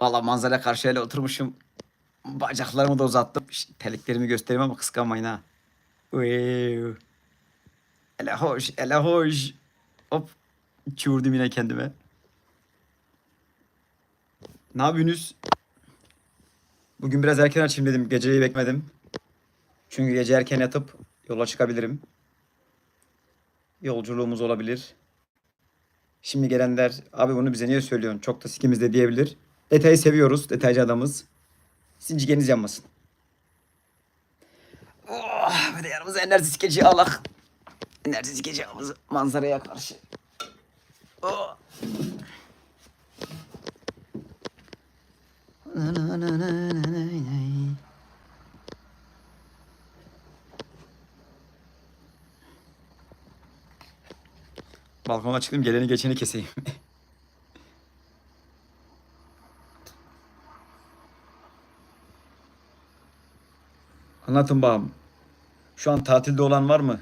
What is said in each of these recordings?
Valla manzara karşıyla oturmuşum. Bacaklarımı da uzattım. Teliklerimi göstereyim ama kıskanmayın ha. Ele hoş, ele hoş. Hop. Çığırdım yine kendime. Ne yapıyorsunuz? Bugün biraz erken açayım dedim. Geceyi bekmedim. Çünkü gece erken yatıp yola çıkabilirim. Yolculuğumuz olabilir. Şimdi gelenler abi bunu bize niye söylüyorsun? Çok da sikimizde diyebilir. Detayı seviyoruz. Detaycı adamız. Sincigeniz yanmasın. Oh, de yanımıza enerji skeci alak. Enerji skeci manzaraya karşı. Oh. Na na na na na na na. Balkona çıktım geleni geçeni keseyim. Anlatın bağım. Şu an tatilde olan var mı?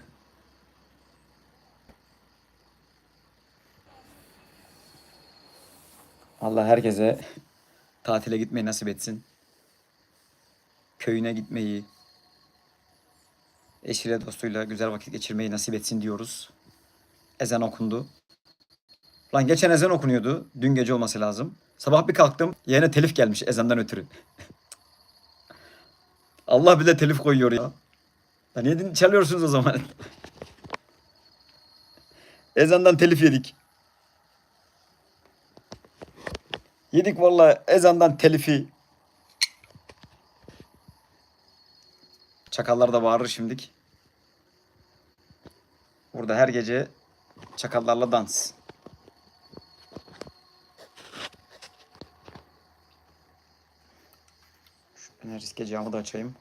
Allah herkese tatile gitmeyi nasip etsin. Köyüne gitmeyi, eşiyle dostuyla güzel vakit geçirmeyi nasip etsin diyoruz. Ezan okundu. Lan geçen ezan okunuyordu. Dün gece olması lazım. Sabah bir kalktım. Yerine telif gelmiş ezandan ötürü. Allah bile telif koyuyor ya. Ya niye çalıyorsunuz o zaman? Ezandan telif yedik. Yedik vallahi ezandan telifi. Çakallar da bağırır şimdik. Burada her gece çakallarla dans. Şu enerjik camı da açayım.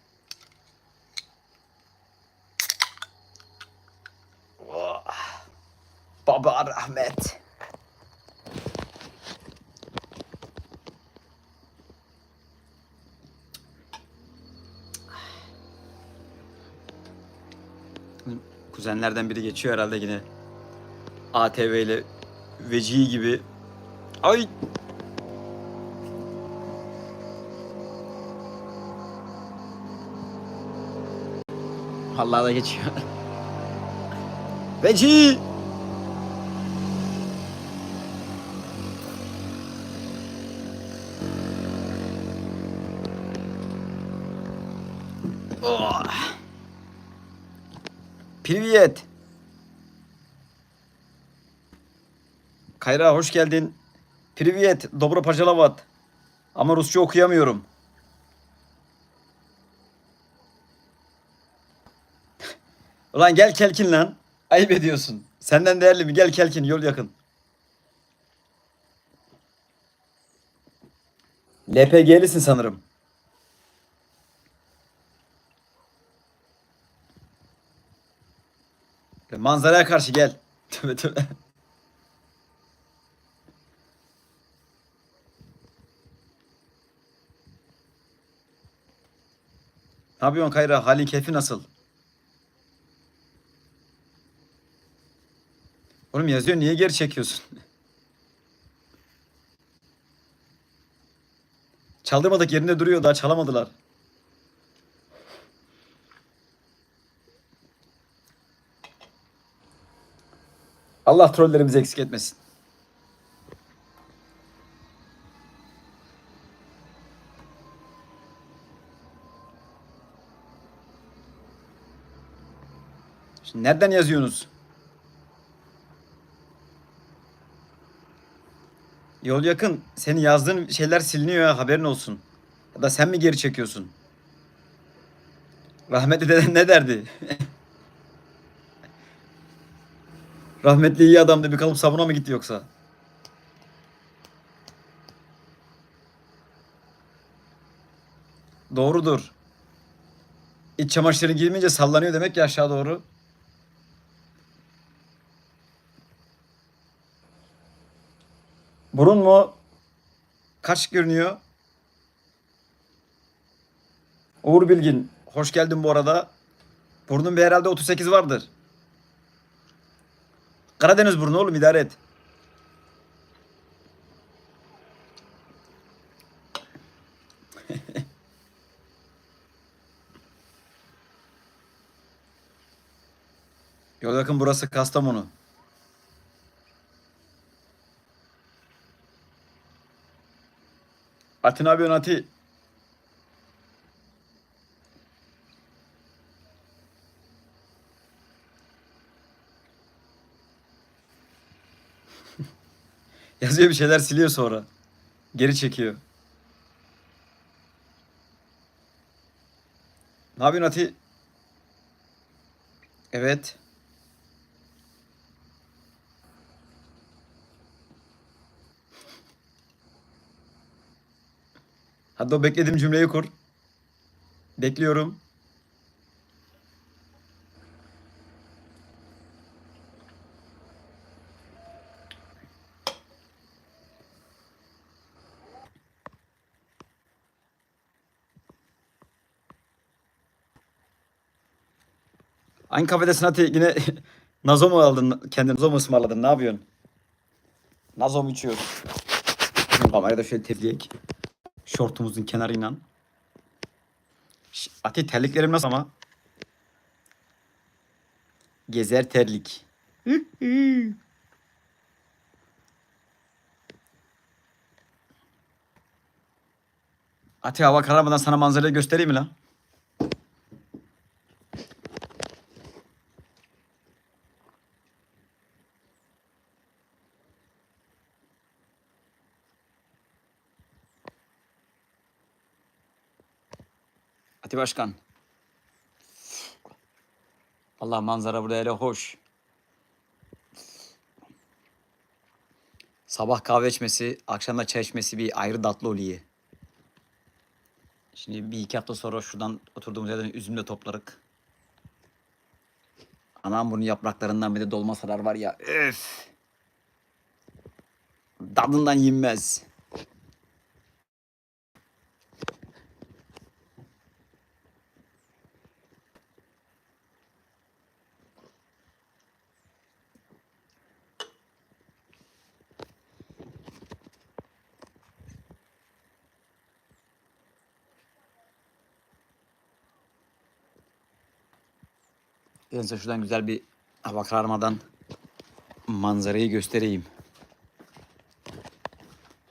Oh. Baba rahmet. Kuzenlerden biri geçiyor herhalde yine. ATV ile Vecihi gibi. Ay Vallahi da geçiyor. Veci! Oh. Привет. Kayra hoş geldin. Привет. Dobro pajalavat. Ama Rusça okuyamıyorum. Ulan gel Kelkin lan. Ayıp ediyorsun. Senden değerli mi? Gel Kelkin yol yakın. LPG'lisin sanırım. Manzaraya karşı gel. Tövbe tövbe. Ne yapıyorsun Kayra? Halin keyfi nasıl? Oğlum yazıyor niye geri çekiyorsun? Çaldırmadık yerinde duruyor daha çalamadılar. Allah trollerimizi eksik etmesin. Şimdi nereden yazıyorsunuz? Yol yakın. Senin yazdığın şeyler siliniyor ya haberin olsun. Ya da sen mi geri çekiyorsun? Rahmetli deden ne derdi? Rahmetli iyi adamdı bir kalıp sabuna mı gitti yoksa? Doğrudur. İç çamaşırı giymeyince sallanıyor demek ki aşağı doğru. Burun mu? Kaç görünüyor? Uğur Bilgin. Hoş geldin bu arada. Burnun bir herhalde 38 vardır. Karadeniz burnu oğlum idare et. Yol yakın burası Kastamonu. Ati ne yapıyorsun Ati? Yazıyor bir şeyler siliyor sonra. Geri çekiyor. Ne yapıyorsun Ati? Evet. Hadi o beklediğim cümleyi kur. Bekliyorum. Aynı kafedesin Ati yine Nazo mu aldın? Kendin Nazo mu ısmarladın? Ne yapıyorsun? Nazo mu içiyorsun? Kamerayı da şöyle tepleyek. Şortumuzun kenarıyla. Ati terliklerim nasıl ama? Gezer terlik. Ati hava kararmadan sana manzarayı göstereyim mi lan? Ati Başkan. Allah manzara burada hele hoş. Sabah kahve içmesi, akşam da çay içmesi bir ayrı tatlı oluyor. Şimdi bir iki hafta sonra şuradan oturduğumuz yerden üzüm de toplarık. Anam bunun yapraklarından bir de dolma sarar var ya. Öf. Tadından yenmez. Ben size şuradan güzel bir hava kararmadan manzarayı göstereyim.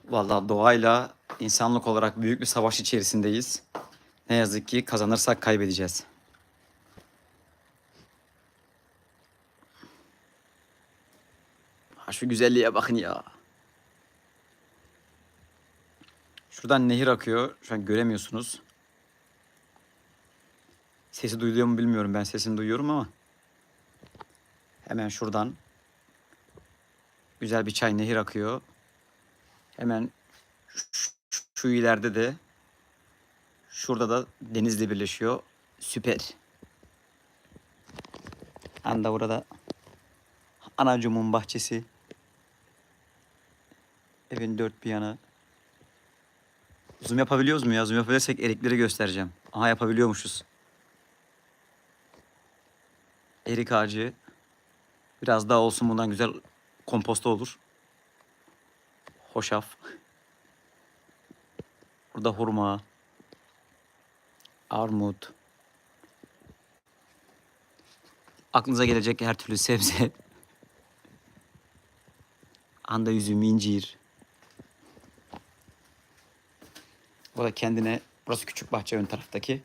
Vallahi doğayla insanlık olarak büyük bir savaş içerisindeyiz. Ne yazık ki kazanırsak kaybedeceğiz. Ha şu güzelliğe bakın ya. Şuradan nehir akıyor. Şu an göremiyorsunuz. Sesi duyuluyor mu bilmiyorum. Ben sesini duyuyorum ama. Hemen şuradan güzel bir çay nehir akıyor. Hemen şu, şu ileride de şurada da denizle birleşiyor. Süper. Anda burada anacımın bahçesi. Evin dört bir yanı. Zoom yapabiliyoruz mu ya? Zoom yapabilirsek erikleri göstereceğim. Aha yapabiliyormuşuz. Erik ağacı. Biraz daha olsun bundan güzel komposto olur. Hoşaf. Burada hurma. Armut. Aklınıza gelecek her türlü sebze. Anda üzüm, incir. Bu da kendine, burası küçük bahçe ön taraftaki.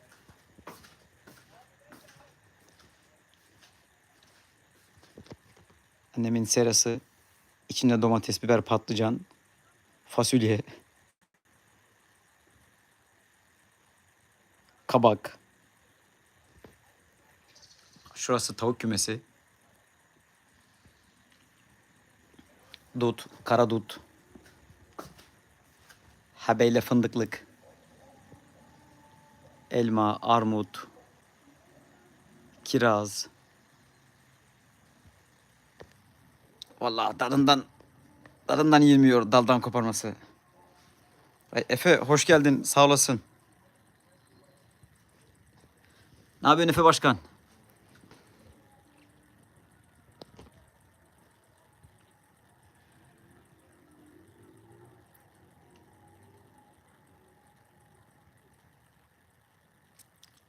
Annemin serası. içinde domates, biber, patlıcan, fasulye, kabak. Şurası tavuk kümesi. Dut, kara dut. Habeyle fındıklık. Elma, armut, kiraz. Vallahi tadından tadından yenmiyor daldan koparması. Ay, Efe hoş geldin sağ olasın. Ne yapıyorsun Efe Başkan?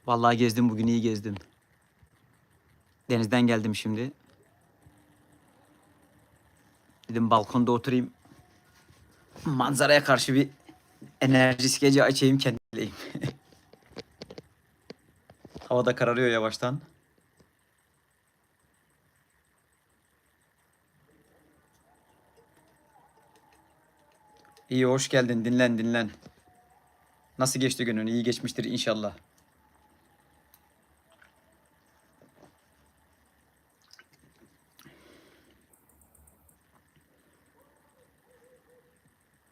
Vallahi gezdim bugün iyi gezdim. Denizden geldim şimdi. Dedim balkonda oturayım. Manzaraya karşı bir enerji gece açayım kendileyim. Hava da kararıyor yavaştan. İyi hoş geldin dinlen dinlen. Nasıl geçti günün? İyi geçmiştir inşallah.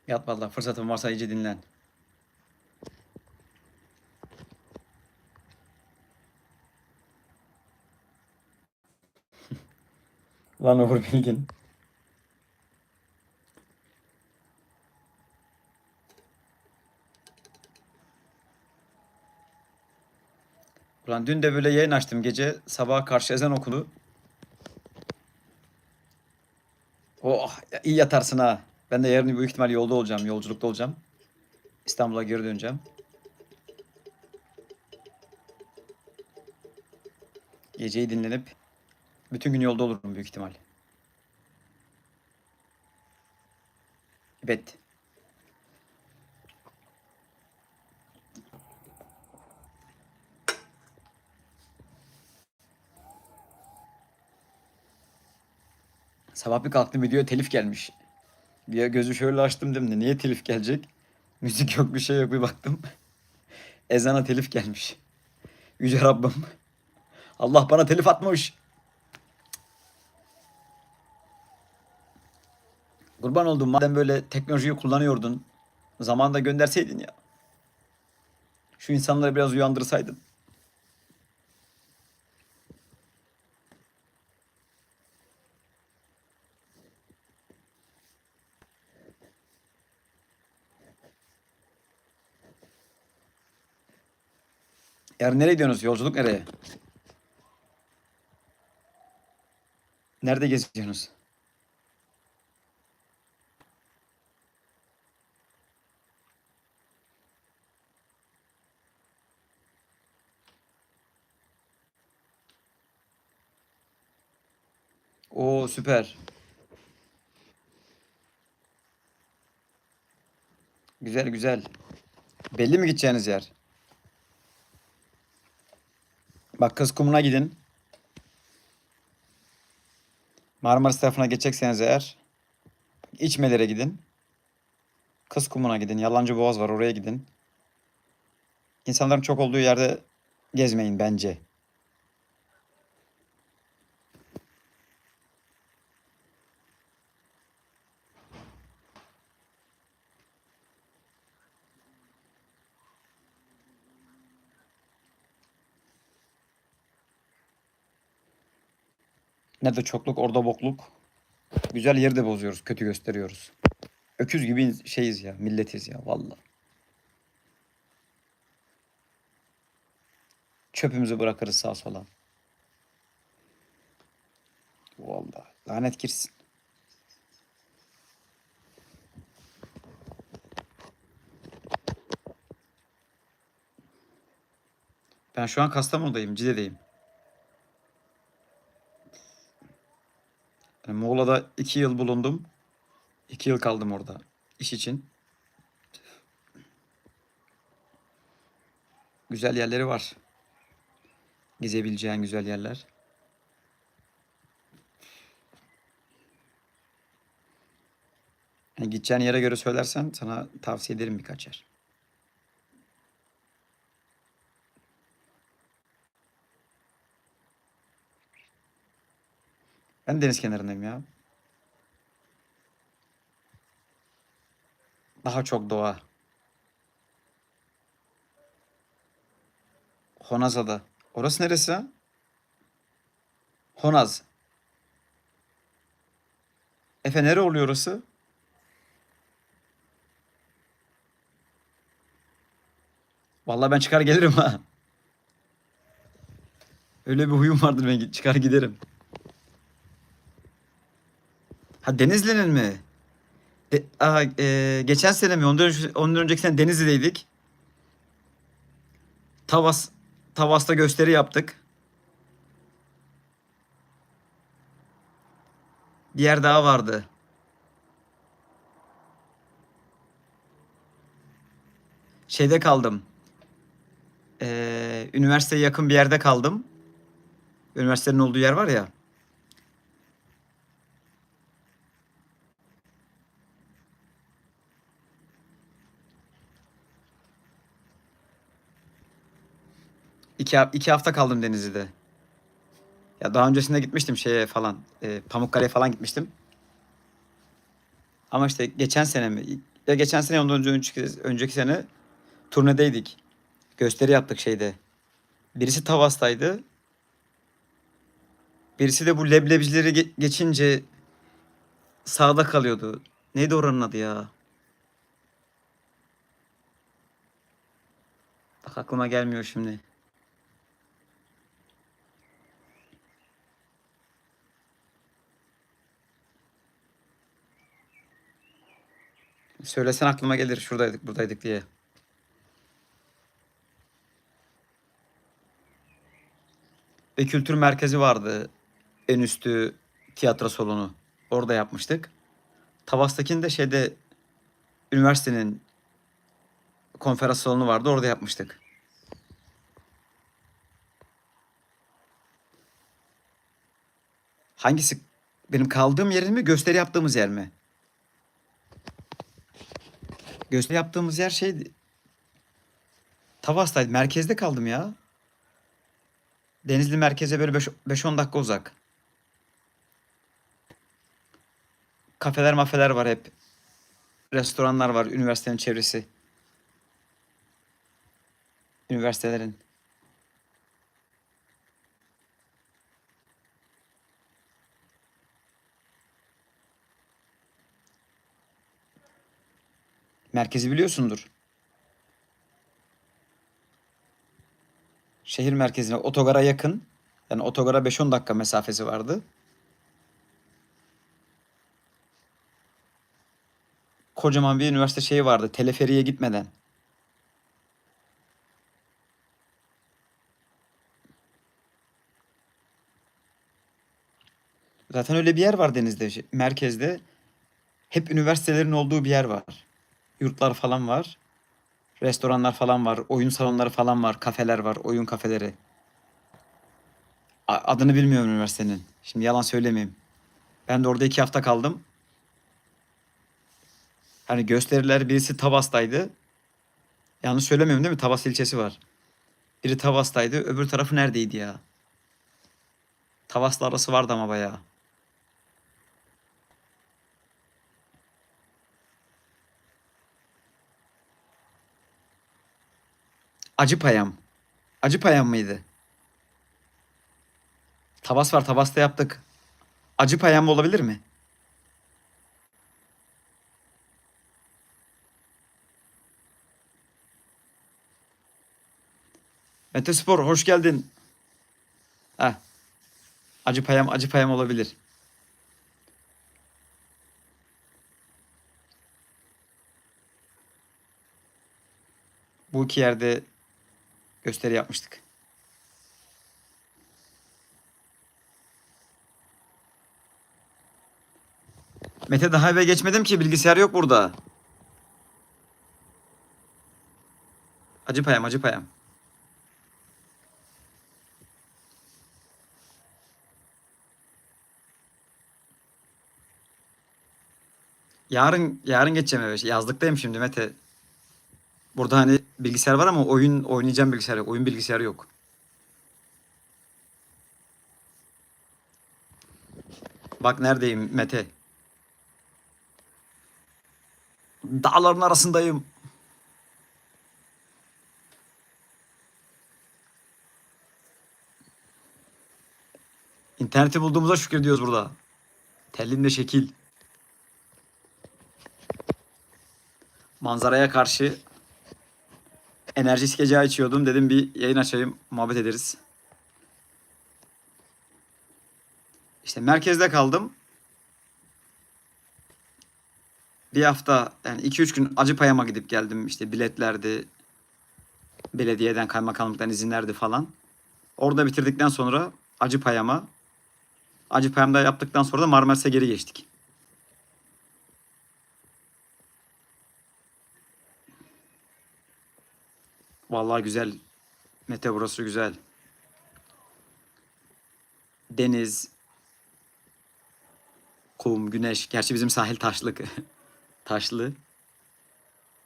Yat vallahi fırsatın varsa iyice dinlen. Lan Uğur Bilgin. Ulan dün de böyle yayın açtım gece. Sabaha karşı ezan okulu. Oh iyi yatarsın ha. Ben de yarın büyük ihtimal yolda olacağım. Yolculukta olacağım. İstanbul'a geri döneceğim. Geceyi dinlenip bütün gün yolda olurum büyük ihtimal. Evet. Sabah bir kalktım videoya telif gelmiş. Bir gözü şöyle açtım dedim de niye telif gelecek? Müzik yok bir şey yok bir baktım. Ezana telif gelmiş. Yüce Rabbim. Allah bana telif atmış. Kurban oldum madem böyle teknolojiyi kullanıyordun. Zamanında gönderseydin ya. Şu insanları biraz uyandırsaydın. Yarın nereye gidiyorsunuz? Yolculuk nereye? Nerede geziyorsunuz? Oo süper. Güzel güzel. Belli mi gideceğiniz yer? Bak Kız Kumu'na gidin. Marmaris tarafına geçecekseniz eğer İçmelere gidin. Kız Kumu'na gidin. Yalancı Boğaz var oraya gidin. İnsanların çok olduğu yerde gezmeyin bence. Nerede çokluk orada bokluk. Güzel yeri de bozuyoruz. Kötü gösteriyoruz. Öküz gibi şeyiz ya. Milletiz ya valla. Çöpümüzü bırakırız sağa sola. Valla. Lanet girsin. Ben şu an Kastamonu'dayım. Cide'deyim. Yani Muğla'da iki yıl bulundum. İki yıl kaldım orada iş için. Güzel yerleri var. Gezebileceğin güzel yerler. Yani gideceğin yere göre söylersen sana tavsiye ederim birkaç yer. Ben deniz kenarındayım ya. Daha çok doğa. Honazada. Orası neresi? Honaz. Efe nere oluyor orası? Vallahi ben çıkar gelirim ha. Öyle bir huyum vardır ben çıkar giderim. Ha Denizli'nin mi? De, aa, e, geçen sene mi? Ondan, önce, ondan önceki sene Denizli'deydik. Tavas Tavas'ta gösteri yaptık. Bir yer daha vardı. Şeyde kaldım. Ee, üniversiteye yakın bir yerde kaldım. Üniversitenin olduğu yer var ya. İki, iki hafta kaldım Denizli'de. Ya daha öncesinde gitmiştim şeye falan. E, Pamukkale'ye falan gitmiştim. Ama işte geçen sene mi? Ya geçen sene ondan önce önceki, önceki sene turnedeydik. Gösteri yaptık şeyde. Birisi Tavas'taydı. Birisi de bu leblebicileri ge- geçince sağda kalıyordu. Neydi oranın adı ya? Bak aklıma gelmiyor şimdi. Söylesen aklıma gelir. Şuradaydık, buradaydık diye. Ve kültür merkezi vardı. En üstü tiyatro salonu. Orada yapmıştık. Tavas'takini de şeyde üniversitenin konferans salonu vardı. Orada yapmıştık. Hangisi? Benim kaldığım yerin mi? Gösteri yaptığımız yer mi? Gösteri yaptığımız yer şeydi. Tavas'taydı. Merkezde kaldım ya. Denizli merkeze böyle 5-10 dakika uzak. Kafeler mafeler var hep. Restoranlar var üniversitenin çevresi. Üniversitelerin. Merkezi biliyorsundur. Şehir merkezine otogara yakın. Yani otogara 5-10 dakika mesafesi vardı. Kocaman bir üniversite şeyi vardı. Teleferiye gitmeden. Zaten öyle bir yer var denizde, şey- merkezde. Hep üniversitelerin olduğu bir yer var. Yurtlar falan var. Restoranlar falan var. Oyun salonları falan var. Kafeler var. Oyun kafeleri. Adını bilmiyorum üniversitenin. Şimdi yalan söylemeyeyim. Ben de orada iki hafta kaldım. Hani gösteriler birisi Tavas'taydı. Yanlış söylemiyorum değil mi? Tavas ilçesi var. Biri Tavas'taydı. Öbür tarafı neredeydi ya? Tavas'la arası vardı ama bayağı. Acıpayam. Acıpayam mıydı? Tavas var. Tavas'ta yaptık. Acıpayam mı olabilir mi? Mete Spor hoş geldin. Heh. Acıpayam Acıpayam olabilir. Bu iki yerde gösteri yapmıştık. Mete daha eve geçmedim ki bilgisayar yok burada. Acıpayam Acıpayam. Yarın yarın geçeceğim eve. Yazlıktayım şimdi Mete. Burada hani bilgisayar var ama oyun oynayacağım bilgisayar yok. Oyun bilgisayarı yok. Bak neredeyim Mete. Dağların arasındayım. İnterneti bulduğumuza şükür diyoruz burada. Tellimde şekil. Manzaraya karşı enerji sikeceği içiyordum. Dedim bir yayın açayım, muhabbet ederiz. İşte merkezde kaldım. Bir hafta yani 2-3 gün Acıpayam'a gidip geldim. İşte biletlerdi. Belediyeden, kaymakamlıktan izinlerdi falan. Orada bitirdikten sonra Acıpayam'a, Acıpayam'da yaptıktan sonra da Marmaris'e geri geçtik. Vallahi güzel. Mete burası güzel. Deniz, kum, güneş. Gerçi bizim sahil taşlık. Taşlı.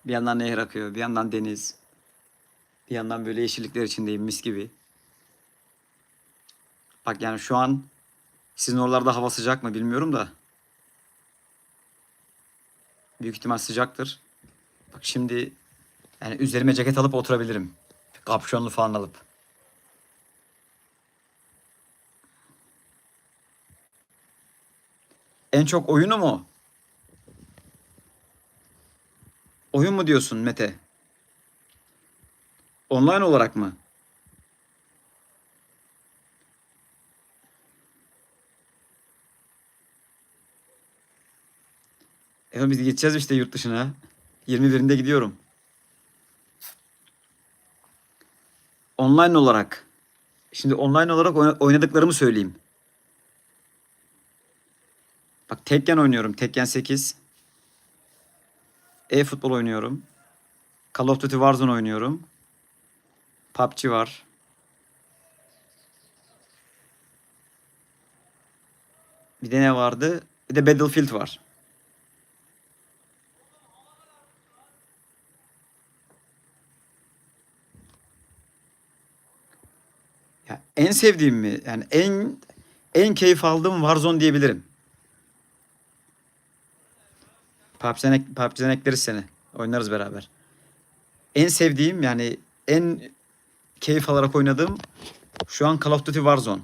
Bir yandan nehir akıyor, bir yandan deniz. Bir yandan böyle yeşillikler içindeyim mis gibi. Bak yani şu an sizin oralarda hava sıcak mı bilmiyorum da. Büyük ihtimal sıcaktır. Bak şimdi yani üzerime ceket alıp oturabilirim. Kapşonlu falan alıp. En çok oyunu mu? Oyun mu diyorsun Mete? Online olarak mı? Evet biz gideceğiz işte yurt dışına. 21'inde gidiyorum. Online olarak. Şimdi online olarak oyna- oynadıklarımı söyleyeyim. Bak Tekken oynuyorum. Tekken 8. E-futbol oynuyorum. Call of Duty Warzone oynuyorum. PUBG var. Bir de ne vardı? Bir de Battlefield var. Ya en sevdiğim mi? Yani en en keyif aldığım Warzone diyebilirim. PUBG'den, PUBG'den ekleriz seni. Oynarız beraber. En sevdiğim yani en keyif alarak oynadığım şu an Call of Duty Warzone.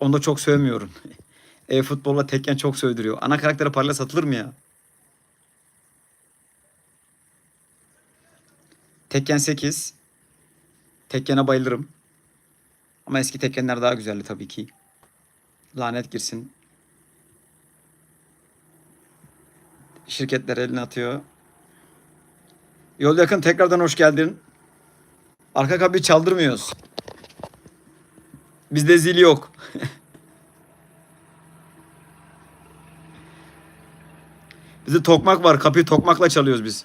Onu da çok sövmüyorum. E-futbolla Tekken çok sövdürüyor. Ana karaktere parayla satılır mı ya? Tekken 8. Tekken'e bayılırım. Ama eski Tekkenler daha güzeldi tabii ki. Lanet girsin. Şirketler eline atıyor. Yol yakın tekrardan hoş geldin. Arka kapıyı çaldırmıyoruz. Bizde zil yok. Bizde tokmak var. Kapıyı tokmakla çalıyoruz biz.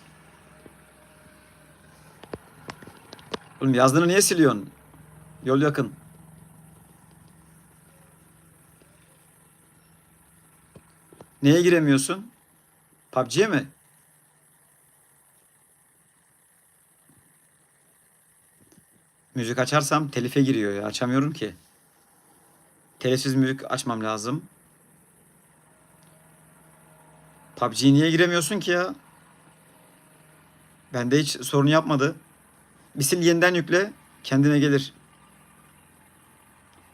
Oğlum yazdığını niye siliyorsun? Yol yakın. Neye giremiyorsun? PUBG'ye mi? Müzik açarsam telife giriyor ya. Açamıyorum ki. Telifsiz müzik açmam lazım. PUBG'ye niye giremiyorsun ki ya? Bende hiç sorun yapmadı. Bir sil yeniden yükle. Kendine gelir.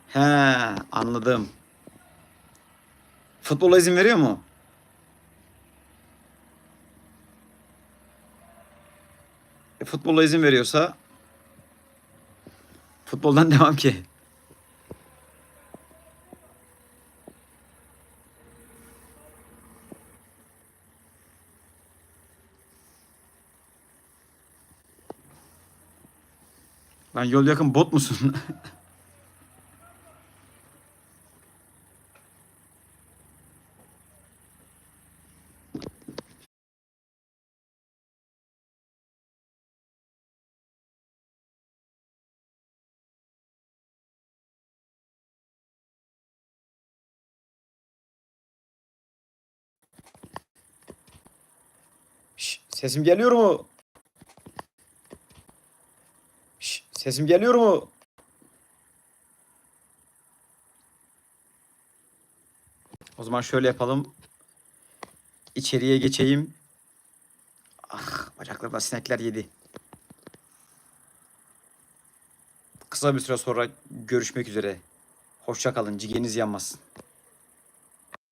He anladım. Futbola izin veriyor mu? E, futbola izin veriyorsa futboldan devam ki. Lan yol yakın bot musun? Şş, sesim geliyor mu? Şş, sesim geliyor mu? O zaman şöyle yapalım. İçeriye geçeyim. Ah, bacaklarımda sinekler yedi. Kısa bir süre sonra görüşmek üzere. Hoşça kalın. Cigeniz yanmasın.